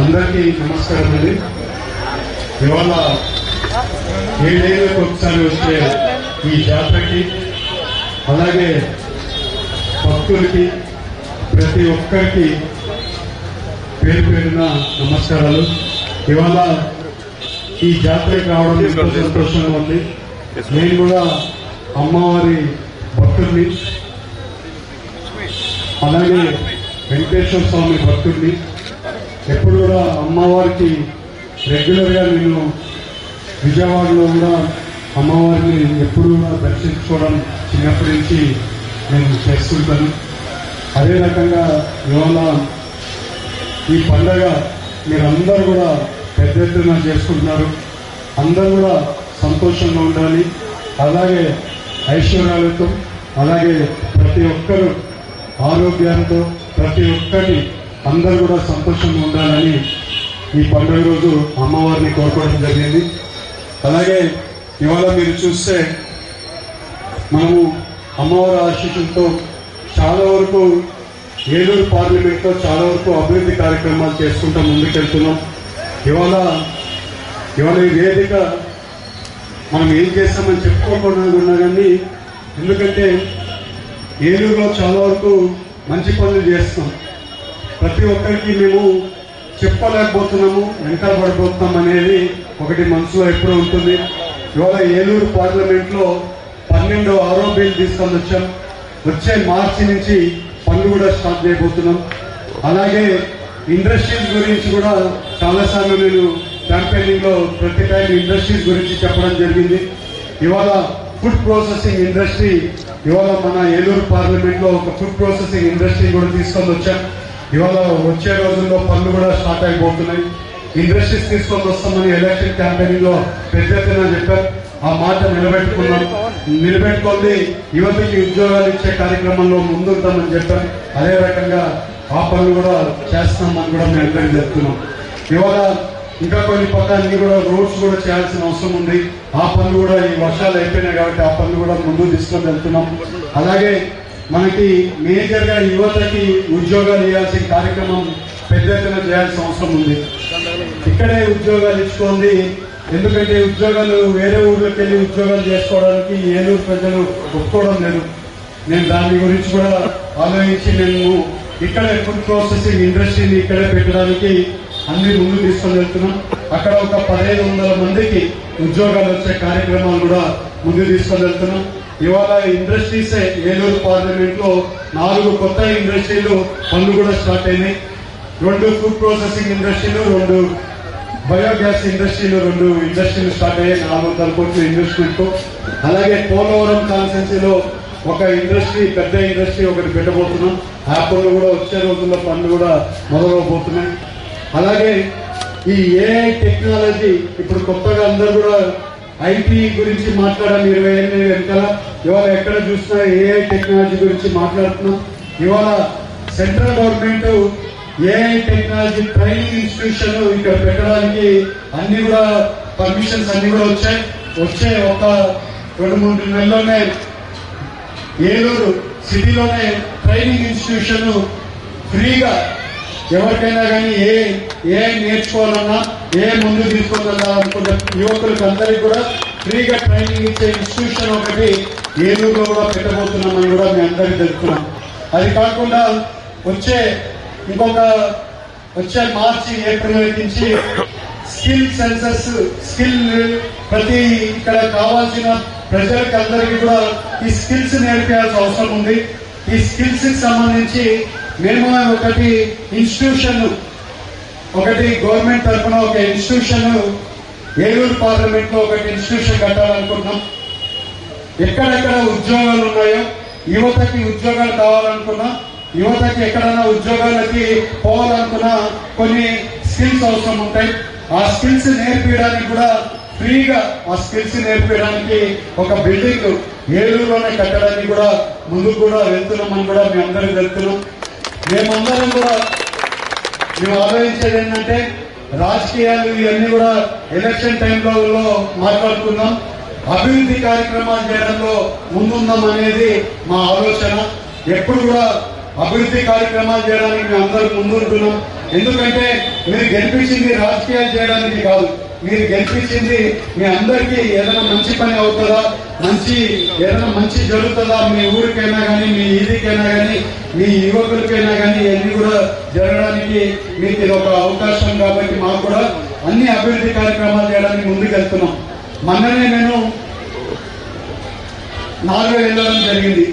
అందరికీ నమస్కారం అండి. ఇవాళ ఏడేళ్ళకి ఒకసారి వచ్చే ఈ జాతరకి అలాగే భక్తులకి ప్రతి ఒక్కరికి పేరు పేరున నమస్కారాలు. ఇవాళ ఈ జాతరకి రావడం ఎంతో సంతోషంగా ఉంది. నేను కూడా అమ్మవారి భక్తుడిని అలాగే వెంకటేశ్వర స్వామి భక్తుడిని ఎప్పుడు కూడా అమ్మవారికి రెగ్యులర్గా నేను విజయవాడలో కూడా అమ్మవారిని ఎప్పుడు కూడా దర్శించుకోవడం చిన్నప్పటి నుంచి నేను చేస్తుంటాను. అదే రకంగా ఇవాళ ఈ పండగ మీరందరూ కూడా పెద్ద ఎత్తున చేసుకుంటున్నారు. అందరూ కూడా సంతోషంగా ఉండాలి. అలాగే ఐశ్వర్యాలతో అలాగే ప్రతి ఒక్కరూ ఆరోగ్యాలతో ప్రతి ఒక్కరి అందరూ కూడా సంతోషంగా ఉండాలని ఈ పండుగ రోజు అమ్మవారిని కోరుకోవడం జరిగింది. అలాగే ఇవాళ మీరు చూస్తే మనము అమ్మవారి ఆశీస్సులతో చాలా వరకు ఏలూరు పార్లమెంట్లో చాలా వరకు అభివృద్ధి కార్యక్రమాలు చేసుకుంటూ ముందుకెళ్తున్నాం. ఇవాళ ఇవాళ ఈ వేదిక మనం ఏం చేస్తామని చెప్పుకోకుండా ఉన్నా కానీ ఎందుకంటే ఏలూరులో చాలా వరకు మంచి పనులు చేస్తాం ప్రతి ఒక్కరికి మేము చెప్పలేకపోతున్నాము వెంటబడిపోతున్నాం అనేది ఒకటి మనసులో ఎప్పుడూ ఉంటుంది. ఇవాళ ఏలూరు పార్లమెంట్లో పన్నెండు పన్నెండో ఆరో బిల్ తీసుకొని వచ్చాం. వచ్చే మార్చి నుంచి పనులు కూడా స్టార్ట్ చేయబోతున్నాం. అలాగే ఇండస్ట్రీస్ గురించి కూడా చాలాసార్లు నేను క్యాంపెయినింగ్లో ప్రతి టైం ఇండస్ట్రీస్ గురించి చెప్పడం జరిగింది. ఇవాళ ఫుడ్ ప్రాసెసింగ్ ఇండస్ట్రీ ఇవాళ మన ఏలూరు పార్లమెంట్లో ఒక ఫుడ్ ప్రాసెసింగ్ ఇండస్ట్రీ కూడా తీసుకొని వచ్చాం. ఇవాళ వచ్చే రోజుల్లో పనులు కూడా స్టార్ట్ అయిపోతున్నాయి. ఇండస్ట్రీస్ తీసుకొని వస్తామని ఎలక్షన్ క్యాంపెయినింగ్లో పెద్ద ఎత్తున చెప్పారు. ఆ మాట నిలబెట్టుకున్నాం. నిలబెట్టుకొని యువతకి ఉద్యోగాలు ఇచ్చే కార్యక్రమంలో ముందుంటామని చెప్పారు. అదే రకంగా ఆ పనులు కూడా చేస్తామని కూడా మేము అందరికీ చెప్తున్నాం. ఇవాళ ఇంకా కొన్ని పక్కన కూడా రోడ్స్ కూడా చేయాల్సిన అవసరం ఉంది. ఆ పనులు కూడా ఈ వర్షాలు అయిపోయినాయి కాబట్టి ఆ పనులు కూడా ముందు తీసుకొని వెళ్తున్నాం. అలాగే మనకి మేజర్గా యువతకి ఉద్యోగాలు ఇవ్వాల్సిన కార్యక్రమం పెద్ద ఎత్తున చేయాల్సిన అవసరం ఉంది. ఇక్కడే ఉద్యోగాలు ఇచ్చుకోండి. ఎందుకంటే ఉద్యోగాలు వేరే ఊర్లోకి వెళ్ళి ఉద్యోగాలు చేసుకోవడానికి ఏలూరు ప్రజలు ఒప్పుకోవడం లేదు. నేను దాని గురించి కూడా ఆలోచించి నేను ఇక్కడ ఫుడ్ ప్రాసెసింగ్ ఇండస్ట్రీని ఇక్కడే పెట్టడానికి అన్ని ముందు తీసుకొని వెళ్తున్నాం. అక్కడ ఒక పదిహేను వందల మందికి ఉద్యోగాలు వచ్చే కార్యక్రమాలు కూడా ముందు తీసుకొని వెళ్తున్నాం. ఇవాళ ఇండస్ట్రీస్ ఏలూరు పార్లమెంట్లో నాలుగు కొత్త ఇండస్ట్రీలు పనులు కూడా స్టార్ట్ అయినాయి. రెండు ఫుడ్ ప్రాసెసింగ్ ఇండస్ట్రీలు రెండు బయోగ్యాస్ ఇండస్ట్రీలు రెండు ఇండస్ట్రీలు స్టార్ట్ అయ్యాయి. నాలుగు వందల కోట్ల ఇన్వెస్ట్మెంట్ అలాగే పోలవరం కాన్సెన్సీలో ఒక ఇండస్ట్రీ పెద్ద ఇండస్ట్రీ ఒకటి పెట్టబోతున్నాం. ఆ పనులు కూడా వచ్చే రోజుల్లో పనులు కూడా మొదలవబోతున్నాయి. అలాగే ఈ ఏఐ టెక్నాలజీ ఇప్పుడు కొత్తగా అందరూ కూడా ఐటీ గురించి మాట్లాడాలి. ఇరవై ఏళ్ళ వెనకాల ఇవాళ ఎక్కడ చూసినా ఏఐ టెక్నాలజీ గురించి మాట్లాడుతున్నాం. ఇవాళ central government AI technology training institution ఇక్కడ పెట్టడానికి అన్ని కూడా పర్మిషన్స్ అన్ని కూడా వచ్చాయి. వచ్చే ఒక రెండు మూడు నెలల్లోనే ఏలూరు సిటీలోనే ట్రైనింగ్ ఇన్స్టిట్యూషన్ ఫ్రీగా ఎవరికైనా కానీ ఏ ఏ నేర్చుకోవాలన్నా ఏ ముందు తీసుకోవాలన్నా అనుకున్న యువకులకు అందరికీ కూడా ఫ్రీగా ట్రైనింగ్ ఇచ్చే ఇన్స్టిట్యూషన్ ఒకటి ఏలూరులో కూడా పెట్టబోతున్నామని కూడా మీ అందరికీ తెలుపుతున్నాం. అది కాకుండా వచ్చే ఇంకొక వచ్చే మార్చి ఏప్రిల్ నుంచి స్కిల్ సెన్సస్ స్కిల్ ప్రతి ఇక్కడ కావాల్సిన ప్రజలకు అందరికీ కూడా ఈ స్కిల్స్ నేర్పించాల్సిన అవసరం ఉంది. ఈ స్కిల్స్కి సంబంధించి మినిమం ఒకటి ఇన్స్టిట్యూషన్ ఒకటి గవర్నమెంట్ తరఫున ఒక ఇన్స్టిట్యూషన్ ఏలూరు పార్లమెంట్లో ఒకటి ఇన్స్టిట్యూషన్ కట్టాలనుకుంటున్నాం. ఎక్కడెక్కడ ఉద్యోగాలు ఉన్నాయో యువతకి ఉద్యోగాలు కావాలనుకున్నా యువతకి ఎక్కడైనా ఉద్యోగాలకి పోవాలనుకున్నా కొన్ని స్కిల్స్ అవసరం ఉంటాయి. ఆ స్కిల్స్ నేర్పించడానికి కూడా ఫ్రీగా ఆ స్కిల్స్ నేర్పించడానికి ఒక బిల్డింగ్ ఏలూరులోనే కట్టడానికి కూడా ముందుకు కూడా వెళ్తున్నామని కూడా మేము అందరం వెళ్తున్నాం మేమందరం కూడా మేము ఆలోచించేది ఏంటంటే రాజకీయాలు ఇవన్నీ కూడా ఎలక్షన్ టైంలో మాట్లాడుకుందాం. అభివృద్ధి కార్యక్రమాలు చేయడంలో ముందుందాం అనేది మా ఆలోచన. ఎప్పుడు కూడా అభివృద్ధి కార్యక్రమాలు చేయడానికి మేము అందరూ ముందుంటున్నాం. ఎందుకంటే మీరు గెలిపించింది రాజకీయాలు చేయడానికి కాదు. మీరు గెలిపించింది మీ అందరికీ ఏదైనా మంచి పని అవుతుందా? మంచి ఏదైనా మంచి జరుగుతుందా? మీ ఊరికైనా కానీ మీ ఇదికైనా కానీ మీ యువకులకైనా కానీ ఇవన్నీ కూడా జరగడానికి మీకు ఇది ఒక అవకాశం కాబట్టి మాకు కూడా అన్ని అభివృద్ధి కార్యక్రమాలు చేయడానికి ముందుకు వెళ్తున్నాం. మొన్ననే నేను నాలుగు వెళ్ళడం జరిగింది.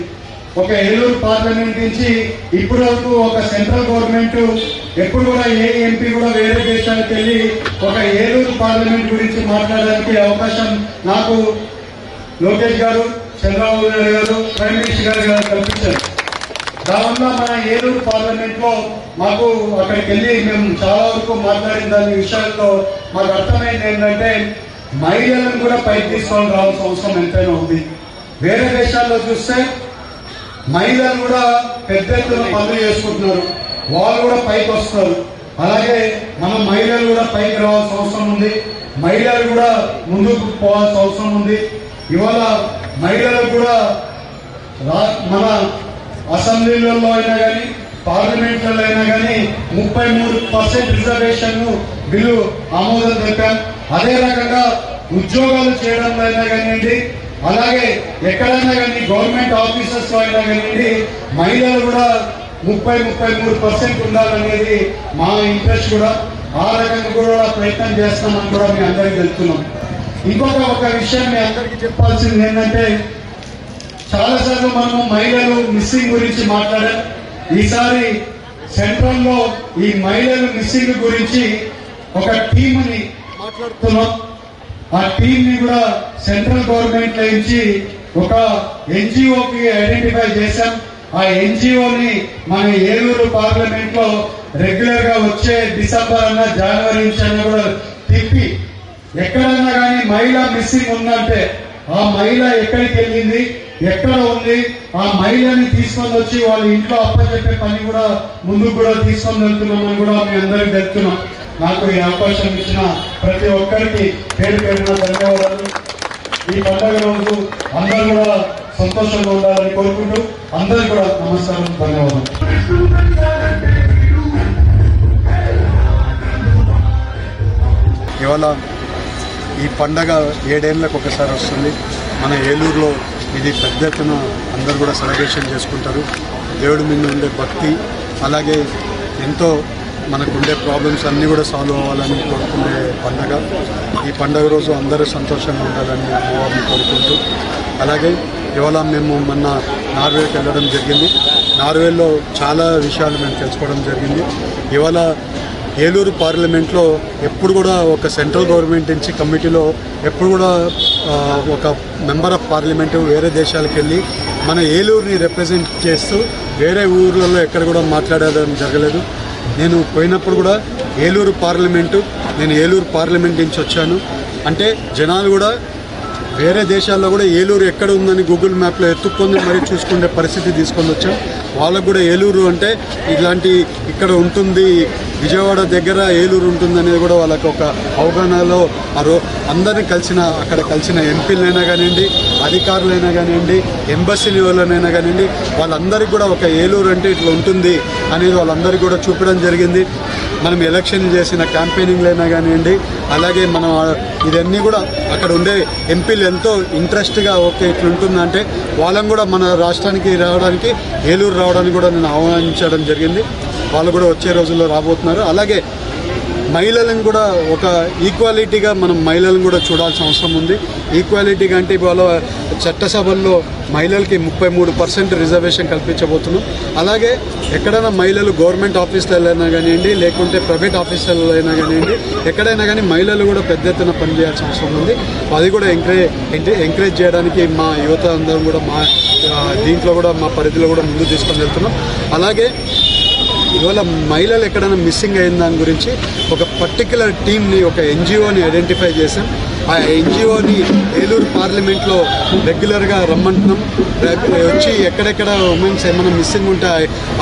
ఒక ఏలూరు పార్లమెంట్ నుంచి ఇప్పటి వరకు ఒక సెంట్రల్ గవర్నమెంట్ ఎప్పుడు కూడా ఏ ఎంపీ కూడా వేరే దేశానికి వెళ్ళి ఒక ఏలూరు పార్లమెంట్ గురించి మాట్లాడడానికి అవకాశం నాకు లోకేష్ గారు చంద్రబాబు నాయుడు గారు ప్రైమ్ మినిస్టర్ గారు గారు కల్పించారు. దానివల్ల మన ఏలూరు పార్లమెంట్లో మాకు అక్కడికి వెళ్ళి మేము చాలా వరకు మాట్లాడిన దాని విషయాల్లో మాకు అర్థమైంది ఏంటంటే మహిళలను కూడా పైకి తీసుకొని రావాల్సిన అవసరం ఎంతైనా ఉంది. వేరే దేశాల్లో చూస్తే మహిళలు కూడా పెద్ద ఎత్తున పనులు చేసుకుంటున్నారు. వాళ్ళు కూడా పైకి వస్తారు. అలాగే మన మహిళలు కూడా పైకి రావాల్సిన అవసరం ఉంది. మహిళలు కూడా ముందుకు పోవాల్సిన అవసరం ఉంది. ఇవాళ మహిళలకు కూడా రా- మన అసెంబ్లీలలో అయినా కానీ పార్లమెంట్లలో అయినా కానీ ముప్పై మూడు పర్సెంట్ రిజర్వేషన్ బిల్లు ఆమోదం తెలిపాం. అదే రకంగా ఉద్యోగాలు చేయడంలో అయినా కానివ్వండి అలాగే ఎక్కడైనా కానీ గవర్నమెంట్ ఆఫీసెస్ అయినా కానీ మహిళలు కూడా ముప్పై ముప్పై మూడు పర్సెంట్ ఉండాలనేది మా ఇంట్రెస్ట్ కూడా. ఆ రకంగా కూడా ప్రయత్నం చేస్తామని కూడా మీ అందరికీ తెలుపుతున్నాం. ఇంకొక ఒక విషయం మీ అందరికీ చెప్పాల్సింది ఏంటంటే చాలాసార్లు మనము మహిళలు మిస్సింగ్ గురించి మాట్లాడాం. ఈసారి సెంట్రల్లో ఈ మహిళలు మిస్సింగ్ గురించి ఒక టీమ్ని మాట్లాడుతున్నాం. ఆ టీంని కూడా సెంట్రల్ గవర్నమెంట్ నుంచి ఒక ఎన్జిఓకి ఐడెంటిఫై చేశాం. ఆ ఎన్జిఓని మన ఏలూరు పార్లమెంట్లో రెగ్యులర్గా వచ్చే డిసెంబర్ అన్న జనవరి నుంచి అన్న కూడా తిప్పి ఎక్కడన్నా కానీ మహిళ మిస్సింగ్ ఉందంటే ఆ మహిళ ఎక్కడికి వెళ్ళింది? ఎక్కడ ఉంది? ఆ మహిళని తీసుకొని వచ్చి వాళ్ళ ఇంట్లో అప్పచెప్పే పని కూడా ముందుకు కూడా తీసుకొని వెళ్తున్నామని కూడా మీ అందరికి తెలుస్తున్నాం నాకు ఈ అవకాశం ఇచ్చిన ప్రతి ఒక్కరికి పేరు పేరున ధన్యవాదాలు. ఈ పండుగ రోజు అందరూ కూడా సంతోషంగా ఉండాలని కోరుకుంటూ అందరికీ కూడా నమస్కారం ధన్యవాదాలు. ఇవాళ ఈ పండగ ఏడేళ్ళకు ఒకసారి వస్తుంది. మన ఏలూరులో ఇది పెద్ద ఎత్తున అందరూ కూడా సెలబ్రేషన్ చేసుకుంటారు. దేవుడి మీద ఉండే భక్తి అలాగే ఎంతో మనకుండే ప్రాబ్లమ్స్ అన్నీ కూడా సాల్వ్ అవ్వాలని కోరుకునే పండగ. ఈ పండగ రోజు అందరూ సంతోషంగా ఉండాలని అమ్మవారిని కోరుకుంటూ. అలాగే ఇవాళ మేము మొన్న నార్వేకి వెళ్ళడం జరిగింది. నార్వేలో చాలా విషయాలు మేము తెలుసుకోవడం జరిగింది. ఇవాళ ఏలూరు పార్లమెంట్లో ఎప్పుడు కూడా ఒక సెంట్రల్ గవర్నమెంట్ నుంచి కమిటీలో ఎప్పుడు కూడా ఒక మెంబర్ ఆఫ్ పార్లమెంట్ వేరే దేశాలకు వెళ్ళి మన ఏలూరుని రిప్రజెంట్ చేస్తూ వేరే ఊర్లలో ఎక్కడ కూడా మాట్లాడడం జరగలేదు. నేను పోయినప్పుడు కూడా ఏలూరు పార్లమెంటు నేను ఏలూరు పార్లమెంట్ నుంచి వచ్చాను. అంటే జనాలు కూడా వేరే దేశాల్లో కూడా ఏలూరు ఎక్కడ ఉందని గూగుల్ మ్యాప్లో ఎత్తుక్కొని మరీ చూసుకునే పరిస్థితి తీసుకొని వచ్చాం. వాళ్ళకు కూడా ఏలూరు అంటే ఇలాంటి ఇక్కడ ఉంటుంది విజయవాడ దగ్గర ఏలూరు ఉంటుంది అనేది కూడా వాళ్ళకు ఒక అవగాహనలో ఆ రో అందరిని కలిసిన అక్కడ కలిసిన ఎంపీలైనా కానివ్వండి అధికారులైనా కానివ్వండి ఎంబసీ వాళ్ళనైనా కానివ్వండి వాళ్ళందరికీ కూడా ఒక ఏలూరు అంటే ఇట్లా ఉంటుంది అనేది వాళ్ళందరికీ కూడా చూపడం జరిగింది. మనం ఎలక్షన్ చేసిన క్యాంపెయినింగ్లు అయినా కానివ్వండి అలాగే మనం ఇదన్నీ కూడా అక్కడ ఉండే ఎంపీలు ఎంతో ఇంట్రెస్ట్గా ఓకే ఇట్లుంటుందంటే వాళ్ళని కూడా మన రాష్ట్రానికి రావడానికి ఏలూరు రావడానికి కూడా నేను ఆహ్వానించడం జరిగింది. వాళ్ళు కూడా వచ్చే రోజుల్లో రాబోతున్నారు. అలాగే మహిళలను కూడా ఒక ఈక్వాలిటీగా మనం మహిళలను కూడా చూడాల్సిన అవసరం ఉంది. ఈక్వాలిటీగా అంటే ఇవాళ చట్టసభల్లో మహిళలకి ముప్పై మూడు పర్సెంట్ రిజర్వేషన్ కల్పించబోతున్నాం. అలాగే ఎక్కడైనా మహిళలు గవర్నమెంట్ ఆఫీసులలో అయినా కానివ్వండి లేకుంటే ప్రైవేట్ ఆఫీసులలో అయినా కానివ్వండి ఎక్కడైనా కానీ మహిళలు కూడా పెద్ద ఎత్తున పనిచేయాల్సిన అవసరం ఉంది. అది కూడా ఎంకరేజ్ ఎంకరేజ్ చేయడానికి మా యువత అందరం కూడా మా దీంట్లో కూడా మా పరిధిలో కూడా ముందు తీసుకొని వెళ్తున్నాం. అలాగే ఇవాళ మహిళలు ఎక్కడైనా మిస్సింగ్ అయిన దాని గురించి ఒక పర్టికులర్ టీమ్ని ఒక ఎన్జిఓని ఐడెంటిఫై చేశాం. ఆ ఎన్జిఓని ఏలూరు పార్లమెంట్లో రెగ్యులర్గా రమ్మంటున్నాం. వచ్చి ఎక్కడెక్కడ ఉమెన్స్ ఏమైనా మిస్సింగ్ ఉంటే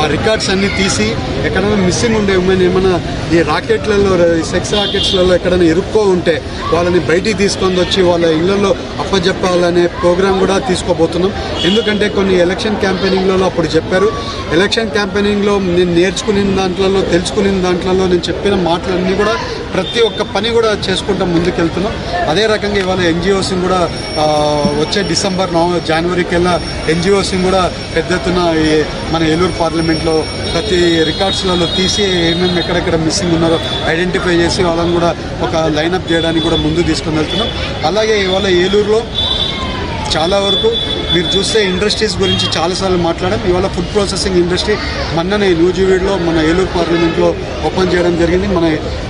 ఆ రికార్డ్స్ అన్నీ తీసి ఎక్కడైనా మిస్సింగ్ ఉండే ఉమెన్ ఏమైనా ఈ రాకెట్లలో సెక్స్ రాకెట్స్లలో ఎక్కడైనా ఇరుక్కో ఉంటే వాళ్ళని బయటికి తీసుకొని వచ్చి వాళ్ళ ఇళ్ళలో అప్పజెప్పాలనే ప్రోగ్రాం కూడా తీసుకోబోతున్నాం. ఎందుకంటే కొన్ని ఎలక్షన్ క్యాంపెయినింగ్లలో అప్పుడు చెప్పారు. ఎలక్షన్ క్యాంపెయినింగ్లో నేను నేర్చుకునే దాంట్లలో తెలుసుకునే దాంట్లో నేను చెప్పిన మాటలన్నీ కూడా ప్రతి ఒక్క పని కూడా చేసుకుంటాం ముందుకెళ్తున్నాం. అదే రకంగా ఇవాళ ఎన్జిఓస్ని కూడా వచ్చే డిసెంబర్ నవంబర్ జనవరికి వెళ్ళా ఎన్జిఓస్ని కూడా పెద్ద ఎత్తున మన ఏలూరు పార్లమెంట్లో ప్రతి రికార్డ్స్లలో తీసి ఏమేమి ఎక్కడెక్కడ మిస్సింగ్ ఉన్నారో ఐడెంటిఫై చేసి వాళ్ళని కూడా ఒక లైనప్ చేయడానికి కూడా ముందు తీసుకుని వెళ్తున్నాం. అలాగే ఇవాళ ఏలూరులో చాలా వరకు మీరు చూస్తే ఇండస్ట్రీస్ గురించి చాలాసార్లు మాట్లాడాం. ఇవాళ ఫుడ్ ప్రాసెసింగ్ ఇండస్ట్రీ మొన్ననే నూజివీడ్లో మన ఏలూరు పార్లమెంట్లో ఓపెన్ చేయడం జరిగింది. మన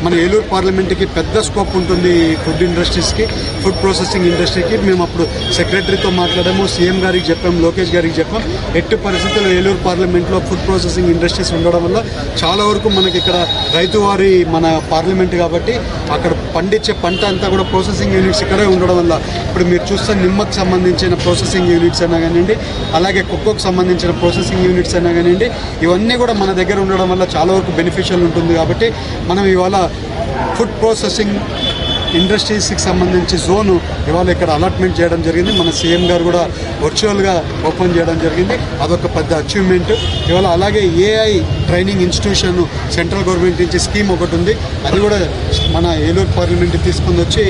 మన ఏలూరు పార్లమెంట్కి పెద్ద స్కోప్ ఉంటుంది ఫుడ్ ఇండస్ట్రీస్కి ఫుడ్ ప్రాసెసింగ్ ఇండస్ట్రీకి మేము అప్పుడు సెక్రటరీతో మాట్లాడాము సీఎం గారికి చెప్పాం లోకేష్ గారికి చెప్పాం. ఎట్టి పరిస్థితుల్లో ఏలూరు పార్లమెంట్లో ఫుడ్ ప్రాసెసింగ్ ఇండస్ట్రీస్ ఉండడం వల్ల చాలా వరకు మనకి ఇక్కడ రైతువారి మన పార్లమెంట్ కాబట్టి అక్కడ పండించే పంట అంతా కూడా ప్రాసెసింగ్ యూనిట్స్ ఇక్కడే ఉండడం వల్ల ఇప్పుడు మీరు చూస్తే నిమ్మకు సంబంధించిన ప్రాసెసింగ్ యూనిట్స్ అయినా కానివ్వండి అలాగే కుక్కోకు సంబంధించిన ప్రాసెసింగ్ యూనిట్స్ అయినా కానివ్వండి ఇవన్నీ కూడా మన దగ్గర ఉండడం వల్ల చాలా వరకు బెనిఫిషియల్ ఉంటుంది కాబట్టి మనం ఇవాళ ఫుడ్ ప్రాసెసింగ్ ఇండస్ట్రీస్కి సంబంధించి జోన్ ఇవాళ ఇక్కడ అలాట్మెంట్ చేయడం జరిగింది. మన సీఎం గారు కూడా వర్చువల్గా ఓపెన్ చేయడం జరిగింది. అదొక పెద్ద అచీవ్మెంట్ ఇవాళ అలాగే AI training institution central government నుంచి స్కీమ్ ఒకటి ఉంది. అది కూడా మన ఏలూరు పార్లమెంట్ తీసుకుని వచ్చి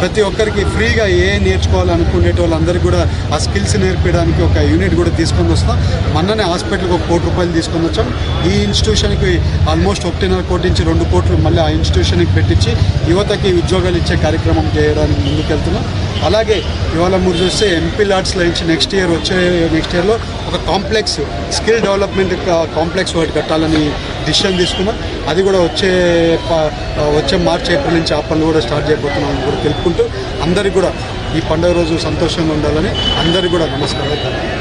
ప్రతి ఒక్కరికి ఫ్రీగా ఏ నేర్చుకోవాలనుకునే వాళ్ళందరికీ కూడా ఆ స్కిల్స్ నేర్పించడానికి ఒక యూనిట్ కూడా తీసుకొని వస్తాం. మొన్ననే హాస్పిటల్కి ఒక కోటి రూపాయలు తీసుకొని వచ్చాం. ఈ ఇన్స్టిట్యూషన్కి ఆల్మోస్ట్ ఒకటిన్నర కోటి నుంచి రెండు కోట్లు మళ్ళీ ఆ ఇన్స్టిట్యూషన్కి పెట్టించి యువతకి ఉద్యోగాలు ఇచ్చే కార్యక్రమం చేయడానికి ముందుకెళ్తున్నాం. అలాగే ఇవాళ మీరు చూస్తే ఎంపీ లాడ్స్లో నుంచి నెక్స్ట్ ఇయర్ వచ్చే నెక్స్ట్ ఇయర్లో ఒక కాంప్లెక్స్ స్కిల్ డెవలప్మెంట్ కాంప్లెక్స్ ఒకటి కట్టాలని డిసిషన్ తీసుకున్నాం. అది కూడా వచ్చే వచ్చే మార్చ్ ఏప్రిల్ నుంచి ఆ పనులు కూడా స్టార్ట్ చేయబోతున్నాం అని కూడా తెలుపుకుంటూ అందరికీ కూడా ఈ పండుగ రోజు సంతోషంగా ఉండాలని అందరికీ కూడా నమస్కారం